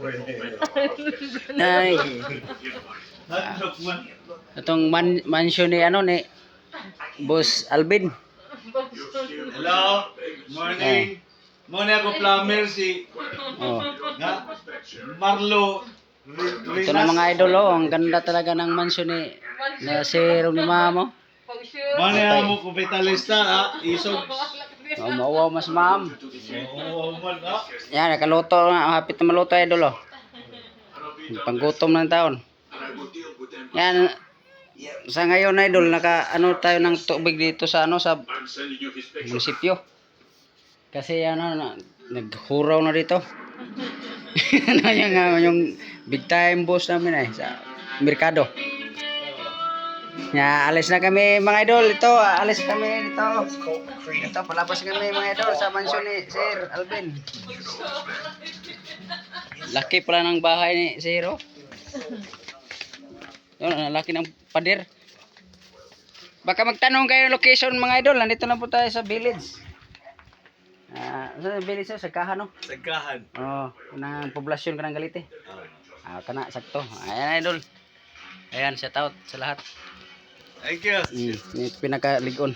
Ay, Hotdog man. itong man mansion ni ano ni Boss Alvin. Hello. Morning. Morning ako plumber si Oh. nga Marlo Ri- Ito na Rinas. mga idol oh, ang ganda talaga ng mansion ni na si ni Mamo. Morning ako kapitalista ha. Isog. Oh, mawaw mas ma'am. Yan, nakaluto na. Hapit na maluto idol oh. Panggutom ng taon. Yan. Sa ngayon idol, naka ano tayo ng tubig dito sa ano sa munisipyo. Kasi ano, na, naghuraw na dito. ano yung, yung big time boss namin eh, sa merkado. Ya, alis na kami mga idol. Ito, alis kami dito. Ito, palabas kami mga idol sa mansyon ni Sir Alvin. Laki pala ng bahay ni Sir. oh. Yun, ang laki ng pader. Baka magtanong kayo ng location mga idol. Nandito na po tayo sa village. Ah, sa village sa Sagahan no. Sagkahan. Oh, nang poblasyon ka ng Galite. Ah, kana sakto. Ayan idol. Ayan, shout out sa lahat. Thank you. Mm, pinakaligon.